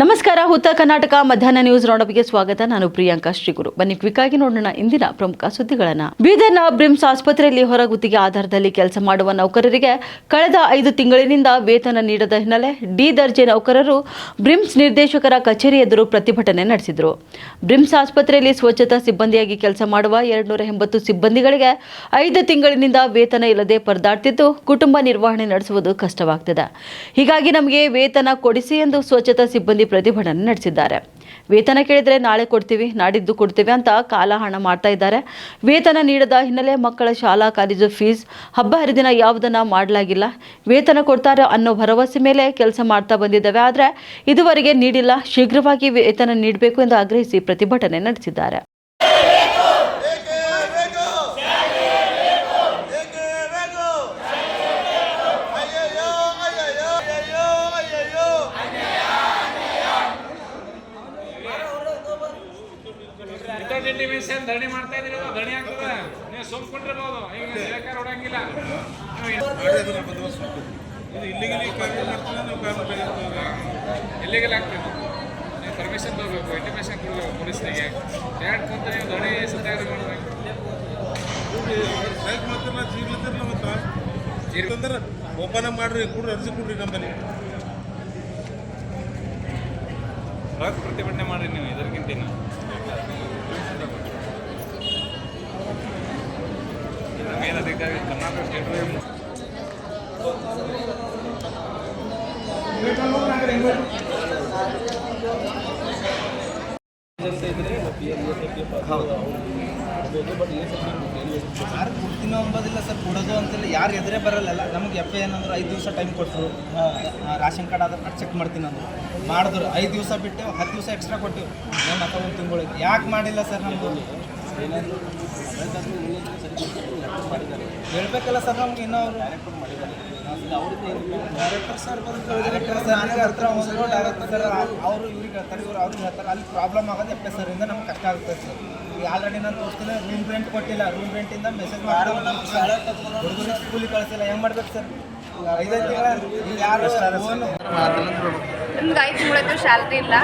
ನಮಸ್ಕಾರ ಉತ್ತರ ಕರ್ನಾಟಕ ಮಧ್ಯಾಹ್ನ ನ್ಯೂಸ್ ರೌಂಡಪ್ಗೆ ಸ್ವಾಗತ. ನಾನು ಪ್ರಿಯಾಂಕಾ ಶ್ರೀಗುರು. ಬನ್ನಿ ಕ್ವಿಕ್ ಆಗಿ ನೋಡೋಣ ಇಂದಿನ ಪ್ರಮುಖ ಸುದ್ದಿಗಳನ್ನ. ಬೀದರ್ನ ಬ್ರಿಮ್ಸ್ ಆಸ್ಪತ್ರೆಯಲ್ಲಿ ಹೊರಗುತ್ತಿಗೆ ಆಧಾರದಲ್ಲಿ ಕೆಲಸ ಮಾಡುವ ನೌಕರರಿಗೆ ಕಳೆದ ಐದು ತಿಂಗಳಿನಿಂದ ವೇತನ ನೀಡದ ಹಿನ್ನೆಲೆ ಡಿ ದರ್ಜೆ ನೌಕರರು ಬ್ರಿಮ್ಸ್ ನಿರ್ದೇಶಕರ ಕಚೇರಿ ಎದುರು ಪ್ರತಿಭಟನೆ ನಡೆಸಿದರು. ಬ್ರಿಮ್ಸ್ ಆಸ್ಪತ್ರೆಯಲ್ಲಿ ಸ್ವಚ್ಛತಾ ಸಿಬ್ಬಂದಿಯಾಗಿ ಕೆಲಸ ಮಾಡುವ ಎರಡ್ನೂರ ಎಂಬತ್ತು ಸಿಬ್ಬಂದಿಗಳಿಗೆ ಐದು ತಿಂಗಳಿನಿಂದ ವೇತನ ಇಲ್ಲದೆ ಪರದಾಡ್ತಿದ್ದು, ಕುಟುಂಬ ನಿರ್ವಹಣೆ ನಡೆಸುವುದು ಕಷ್ಟವಾಗ್ತದೆ. ಹೀಗಾಗಿ ನಮಗೆ ವೇತನ ಕೊಡಿಸಿ ಎಂದು ಸ್ವಚ್ಛತಾ ಸಿಬ್ಬಂದಿ ಪ್ರತಿಭಟನೆ ನಡೆಸಿದ್ದಾರೆ. ವೇತನ ಕೇಳಿದರೆ ನಾಳೆ ಕೊಡ್ತೀವಿ, ನಾಡಿದ್ದು ಕೊಡ್ತೀವಿ ಅಂತ ಕಾಲ ಹಣ ಮಾಡ್ತಾ ಇದ್ದಾರೆ. ವೇತನ ನೀಡದ ಹಿನ್ನೆಲೆ ಮಕ್ಕಳ ಶಾಲಾ ಕಾಲೇಜು ಫೀಸ್ ಹಬ್ಬ ಹರಿದಿನ ಯಾವುದನ್ನ ಮಾಡಲಾಗಿಲ್ಲ. ವೇತನ ಕೊಡ್ತಾರೆ ಅನ್ನೋ ಭರವಸೆ ಮೇಲೆ ಕೆಲಸ ಮಾಡ್ತಾ ಬಂದಿದ್ದೇವೆ. ಆದರೆ ಇದುವರೆಗೆ ನೀಡಿಲ್ಲ. ಶೀಘ್ರವಾಗಿ ವೇತನ ನೀಡಬೇಕು ಎಂದು ಆಗ್ರಹಿಸಿ ಪ್ರತಿಭಟನೆ ನಡೆಸಿದ್ದಾರೆ. ಇಂಟರ್ನೆಟ್ ಮಿಷನ್ ಧರಣಿ ಮಾಡ್ತಾ ಇದ್ರಿ ಧರಣಿ ಆಗ್ತದ. ನೀವು ಸುಮ್ ಕುಂಡಿರ್ಬೋದು ಈಗ ಸರ್ಕಾರ ಹೊಡಂಗಿಲ್ಲ. ಇಲ್ಲಿಗಲ್ಲಿ ಆಗ್ತದೆ. ನೀವು ಪರ್ಮಿಷನ್ ತಗೋಬೇಕು ಇಂಟಿಮೇಷನ್ ಕೊಡಬೇಕು ಪೊಲೀಸರಿಗೆ. ಎರಡು ಕುಂತ ನೀವು ಧರಣಿ ಸತ್ಯಾಗ್ರಹ ಮಾಡಬೇಕು. ಮಾಡ್ತೀರ ಮಾಡ್ತಾರಲ್ಲ ನಮ್ಮ ಜೀರ್ಲಂದ್ರೆ ಜೀರ್ಲಂದ್ರ ಓಪನ್ ಮಾಡ್ರಿ ಕೂಡ ಅರ್ಜಿ ಕೊಡ್ರಿ ನಮ್ಮಲ್ಲಿ. ಬೃಹತ್ ಪ್ರತಿಭಟನೆ ಮಾಡ್ರಿ ನೀವು ಇದಕ್ಕಿಂತ ಮೇಲಧಿಕಾರಿ ಕರ್ನಾಟಕ ಸ್ಟೇಟ್ ಯಾರು ಕೊಡ್ತೀನೋ ಅಂಬೋದಿಲ್ಲ ಸರ್, ಕೊಡೋದು ಅಂತಿಲ್ಲ ಯಾರು ಎದುರೇ ಬರಲ್ಲ ನಮ್ಗೆ ಎಫ್ ಏನಂದ್ರೆ ಐದು ದಿವಸ ಟೈಮ್ ಕೊಟ್ಟರು ration card Aadhaar card check ಮಾಡ್ತೀನಿ ನಾನು ಮಾಡಿದ್ರು. ಐದು ದಿವಸ ಬಿಟ್ಟು ಹತ್ತು ದಿವಸ ಎಕ್ಸ್ಟ್ರಾ ಕೊಟ್ಟು ನಮ್ಮ ಒಂದು ತಿಂಗಳಿಗೆ. ಯಾಕೆ ಮಾಡಿಲ್ಲ ಸರ್ ನಮ್ಮದು ಹೇಳ್ಬೇಕಲ್ಲ ಸರ್ ನಮ್ಗೆ ಇನ್ನೂ ಅವರು ಸರ್ ಸರ್ ಹತ್ರ ಸರ್ ಅವರು ಇವ್ರಿಗೆ ಹೇಳ್ತಾರೆ. ಇವ್ರು ಅವ್ರಿಗೆ ಹೇಳ್ತಾರೆ. ಅಲ್ಲಿ ಪ್ರಾಬ್ಲಮ್ ಆಗೋದು ಎಫ್ ಎಸ್ ಇಂದ ನಮ್ಗೆ ಕಷ್ಟ ಆಗುತ್ತೆ ಸರ್. ಆಲ್ರೆಡಿ ನಾನು ತೋರಿಸ್ತೀನಿ ರೂಮ್ ರೆಂಟ್ ಕೊಟ್ಟಿಲ್ಲ. ರೂಮ್ ರೆಂಟಿಂದ ಮೆಸೇಜ್ ಮಾಡಿ ಹುಡುಗರಿಗೆ ಸ್ಕೂಲಿಗೆ ಕಳಿಸಿಲ್ಲ. ಹೆಂಗೆ ಮಾಡ್ಬೇಕು ಸರ್ ನಮ್ಗೆ ಐದು ತಿಂಗಳಾಯ್ತು ಸ್ಯಾಲ್ರಿ ಇಲ್ಲ.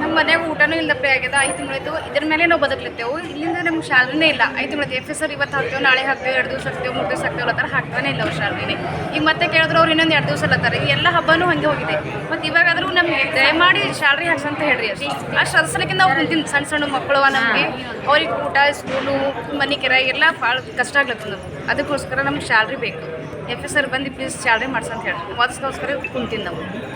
ನಮ್ಮ ಮನೆಯಾಗ ಊಟನೂ ಇಲ್ಲದಪ್ಪ ಆಗ್ಯದ. ಐದು ತಿಂಗಳಾಯ್ತು ಇದ್ರ ಮೇಲೆ ನಾವು ಬದುಕ್ಲತ್ತೇವು. ಇಲ್ಲಿಂದ ನಮ್ಗೆ ಸ್ಯಾಲ್ರಿನೇ ಇಲ್ಲ. ಐದು ತಿಂಗಳಾಯ್ತು ಎಫ್ ಎಸ್ ಆರ್ ಇವತ್ತು ಹಾಕ್ತೇವೆ, ನಾಳೆ ಹಾಕ್ತೇವೆ, ಎರಡು ದಿವಸ ಹಾಕ್ತೇವೆ, ಮೂರು ದಿವಸ ಹಾಕ್ತೇವೆ ಅಲ್ಲತ್ತಾರ ಹಾಕ್ತಾನೆ ಇಲ್ಲ ಅವ್ರು ಸ್ಯಾಲ್ರಿನೇ ಈಗ ಮತ್ತೆ ಕೇಳಿದ್ರು ಅವ್ರು ಇನ್ನೊಂದು ಎರಡು ದಿವಸ ಅಲ್ಲತ್ತಾರೆ ಈ ಎಲ್ಲ ಹಬ್ಬನೂ ಹಂಗೆ ಹೋಗಿದೆ. ಮತ್ತು ಇವಾಗಾದರೂ ನಮಗೆ ದಯಮಾಡಿ ಸ್ಯಾಲ್ರಿ ಹಾಕ್ಸಂತ ಹೇಳ್ರಿ ಅಷ್ಟೇ. ಅಷ್ಟು ಅದ್ರ ನಾವು ಸಣ್ಣ ಸಣ್ಣ ಮಕ್ಕಳು ನಮಗೆ. ಅವ್ರಿಗೆ ಊಟ ಸ್ಕೂಲು ಮನೆ ಕೆರೆ ಎಲ್ಲ ಭಾಳ ಕಷ್ಟ ಆಗ್ಲತ್ತದ. ಅದಕ್ಕೋಸ್ಕರ ನಮ್ಗೆ ಸ್ಯಾಲ್ರಿ ಬೇಕು. ಎಫ್ ಎಸ್ ಸರ್ ಬಂದು ಪ್ಲೀಸ್ ಸ್ಯಾಲ್ರಿ ಮಾಡ್ಸಂತ ಹೇಳಿ. ಅದಕ್ಕೋಸ್ಕರ ಕುಂತೀನಿ ನಾವು.